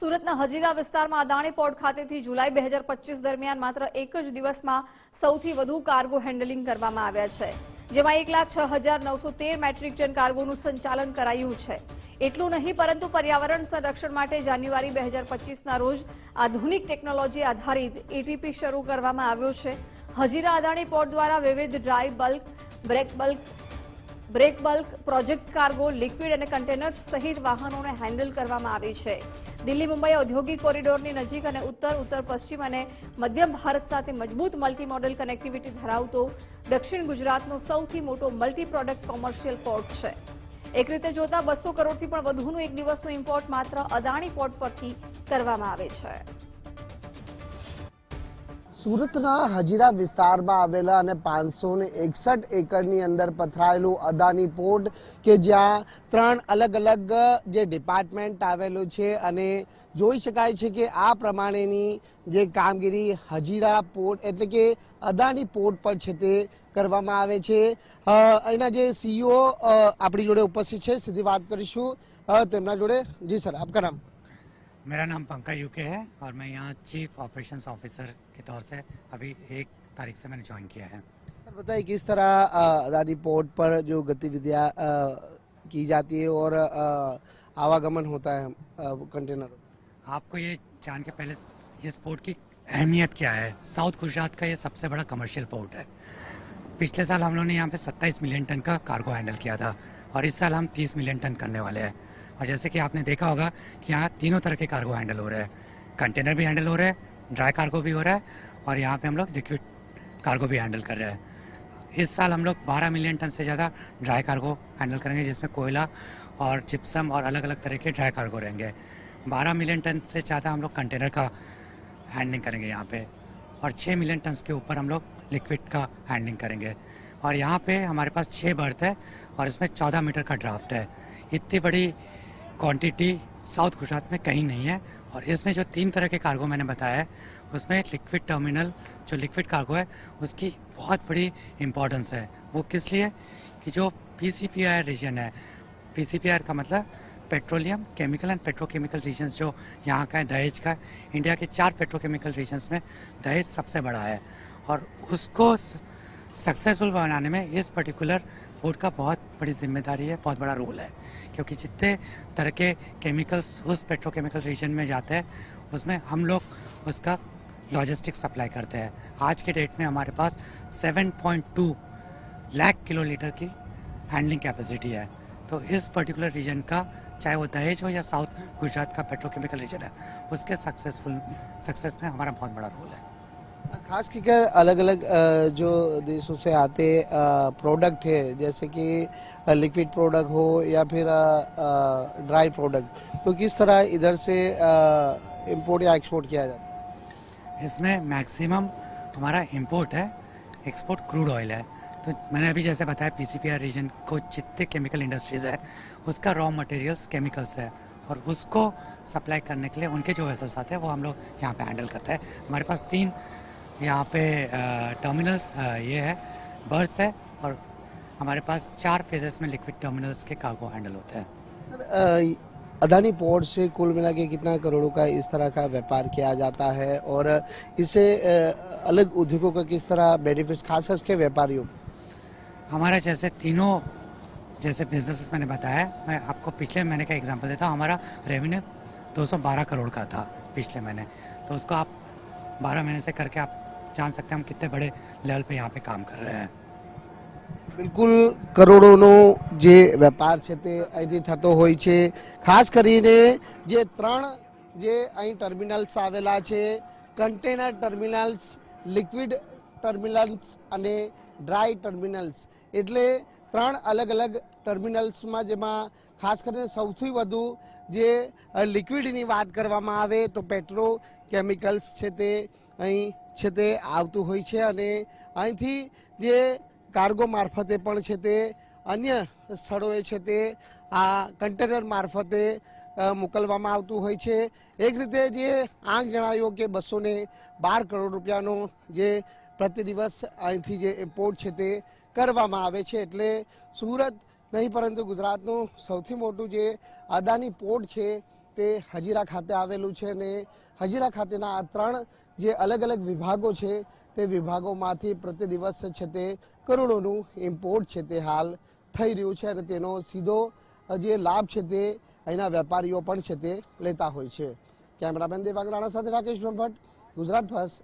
સુરતના હજીરા વિસ્તારમાં અદાણી પોર્ટ ખાતેથી જુલાઈ બે હજાર પચીસ દરમિયાન માત્ર એક જ દિવસમાં સૌથી વધુ કાર્ગો હેન્ડલિંગ કરવામાં આવ્યા છે, જેમાં એક લાખ છ હજાર નવસો તેર મેટ્રિક ટન કાર્ગોનું સંચાલન કરાયું છે. એટલું નહીં, પરંતુ પર્યાવરણ સંરક્ષણ માટે જાન્યુઆરી બે હજાર પચીસના રોજ આધુનિક ટેકનોલોજી આધારિત એટીપી શરૂ કરવામાં આવ્યો છે. હજીરા અદાણી પોર્ટ દ્વારા વિવિધ dry bulk, break bulk break bulk, project cargo, liquid અને કન્ટેનર્સ સહિત વાહનોને હેન્ડલ કરવામાં આવી છે. દિલ્હી મુંબઈ ઔદ્યોગિક કોરિડોરની નજીક અને ઉત્તર ઉત્તર, પશ્ચિમ અને મધ્યમ ભારત સાથે મજબૂત મલ્ટી મોડલ કનેક્ટિવિટી ધરાવતો દક્ષિણ ગુજરાતનો સૌથી મોટો મલ્ટી પ્રોડક્ટ કોમર્શિયલ પોર્ટ છે. એક રીતે જોતા બસો કરોડથી પણ વધુનું એક દિવસનું ઇમ્પોર્ટ માત્ર અદાણી પોર્ટ પરથી કરવામાં આવે છે. સુરતના હજીરા વિસ્તારમાં આવેલા અને પાંચસો ને એકસઠ એકરની અંદર પથરાયેલું અદાની પોર્ટ કે જ્યાં ત્રણ અલગ અલગ જે ડિપાર્ટમેન્ટ આવેલું છે અને જોઈ શકાય છે કે આ પ્રમાણેની જે કામગીરી હજીરા પોર્ટ એટલે કે અદાની પોર્ટ પર છે તે કરવામાં આવે છે. અહીંના જે સીઈઓ આપણી જોડે ઉપસ્થિત છે. સીધી વાત કરીશું. તેમના જોડે. જી સર, આપકા નામ? मेरा नाम पंकज यूके है और मैं यहाँ चीफ ऑपरेशंस ऑफिसर के तौर से अभी एक तारीख से मैंने ज्वाइन किया है। सर बताइए किस तरह अ, अदानी पोर्ट पर जो गतिविधियाँ की जाती है और आवागमन होता है कंटेनर आपको ये जान के पहले इस पोर्ट की अहमियत क्या है? साउथ गुजरात का ये सबसे बड़ा कमर्शियल पोर्ट है। पिछले साल हम लोगों ने यहाँ पे 27 मिलियन टन का कार्गो हैंडल किया था और इस साल हम 30 मिलियन टन करने वाले हैं। और जैसे कि आपने देखा होगा कि यहाँ तीनों तरह के कार्गो हैंडल हो रहे हैं। कंटेनर भी हैंडल हो रहे हैं ड्राई कार्गो भी हो रहा है और यहाँ पे हम लोग लिक्विड कार्गो भी हैंडल कर रहे हैं। इस साल हम लोग 12 मिलियन टन से ज़्यादा ड्राई कार्गो हैंडल करेंगे, जिसमें कोयला और चिप्सम और अलग अलग तरह के ड्राई कार्गो रहेंगे। 12 मिलियन टन से ज़्यादा हम लोग कंटेनर का हैंडलिंग करेंगे यहाँ पे और 6 मिलियन टन के ऊपर हम लोग लिक्विड का हैंडलिंग करेंगे। और यहाँ पे हमारे पास छः बर्थ है और इसमें 14 मीटर का ड्राफ्ट है। इतनी बड़ी क्वांटिटी साउथ गुजरात में कहीं नहीं है। और इसमें जो तीन तरह के कार्गो मैंने बताया है, उसमें लिक्विड टर्मिनल जो लिक्विड कार्गो है, उसकी बहुत बड़ी इम्पोर्टेंस है। वो किस लिए? कि जो पी रीजन है पी का मतलब petroleum chemical and petrochemical regions जो यहाँ का है, दहेज का इंडिया के चार पेट्रोकेमिकल रीजन्स में दहेज सबसे बड़ा है। और उसको सक्सेसफुल बनाने में इस पर्टिकुलर बोर्ड का बहुत बड़ी ज़िम्मेदारी है, बहुत बड़ा रोल है। क्योंकि जितने तरह के केमिकल्स उस पेट्रोकेमिकल रीजन में जाते हैं, उसमें हम लोग उसका लॉजिस्टिक सप्लाई करते हैं। आज के डेट में हमारे पास 7.2 लाख किलो लीटर की हैंडलिंग कैपेसिटी है। तो इस पर्टिकुलर रीजन का, चाहे वो दहेज हो या साउथ गुजरात का पेट्रोकेमिकल रीजन है, उसके सक्सेसफुल सक्सेस में हमारा बहुत बड़ा रोल है। खास करके अलग अलग जो देशों से आते प्रोडक्ट है, जैसे कि लिक्विड प्रोडक्ट हो या फिर ड्राई प्रोडक्ट तो किस तरह इधर से इंपोर्ट या एक्सपोर्ट किया जाता है? इसमें मैक्सिमम हमारा इंपोर्ट है एक्सपोर्ट क्रूड ऑयल है। तो मैंने अभी जैसे बताया पीसीपीआर रीजन को जितने केमिकल इंडस्ट्रीज़ है, उसका रॉ मटेरियल्स केमिकल्स है। और उसको सप्लाई करने के लिए उनके जो वेसल्स आते हैं, वो हम लोग यहाँ पे हैंडल करते हैं। हमारे पास तीन यहाँ पे टर्मिनल्स ये है बर्स है और हमारे पास चार फेजेस में लिक्विड टर्मिनल्स के कार्गो हैंडल होते हैं सर अदानी पोर्ट से कुल मिला के कितना करोड़ों का इस तरह का व्यापार किया जाता है और इससे अ, अलग उद्योगों का किस तरह बेनिफिट खास करके व्यापारियों को? हमारा जैसे तीनों जैसे बिज़नेस मैंने बताया मैं आपको पिछले महीने का एग्जांपल देता हूँ हमारा रेवेन्यू 212 करोड़ का था पिछले महीने तो उसको आप 12 महीने से करके आप जान सकते हैं हम कितने बड़े लेवल पे यहाँ पे काम कर रहे हैं બિલકુલ કરોડોનો જે વેપાર છે તે અહીંથી થતો હોય છે ખાસ કરીને જે ત્રણ જે અહીં ટર્મિનલ્સ આવેલા છે કન્ટેનર ટર્મિનલ્સ લિક્વિડ ટર્મિનલ્સ અને ડ્રાય ટર્મિનલ્સ એટલે ત્રણ અલગ અલગ ટર્મિનલ્સમાં જેમાં ખાસ કરીને સૌથી વધુ જે અ, લિક્વિડની વાત કરવામાં આવે તો પેટ્રો કેમિકલ્સ છે તે અહીં છે તે આવતું હોય છે અને અહીંથી જે કાર્ગો મારફતે પણ છે તે અન્ય સ્થળોએ છે તે આ કન્ટેનર મારફતે મોકલવામાં આવતું હોય છે. એક રીતે જે આંક જણાવ્યો કે બસો બાર કરોડ રૂપિયાનો જે પ્રતિ દિવસ અહીંથી જે ઇમ્પોર્ટ છે તે કરવામાં આવે છે. એટલે સુરત નહીં, પરંતુ ગુજરાતનું સૌથી મોટું જે અદાની પોર્ટ છે તે હજીરા ખાતે આવેલું છે ને હજીરા ખાતેના આ ત્રણ જે અલગ અલગ વિભાગો છે તે વિભાગોમાંથી પ્રતિ દિવસ છે તે કરોડોનું ઇમ્પોર્ટ છે તે હાલ થઈ રહ્યું છે અને તેનો સીધો જે લાભ છે તે અહીંના વેપારીઓ પણ છે તે લેતા હોય છે. કેમેરામેન દેવાંગ રાણા સાથે રાકેશ બ્રહ્મભટ્ટ, ગુજરાત ફર્સ્ટ.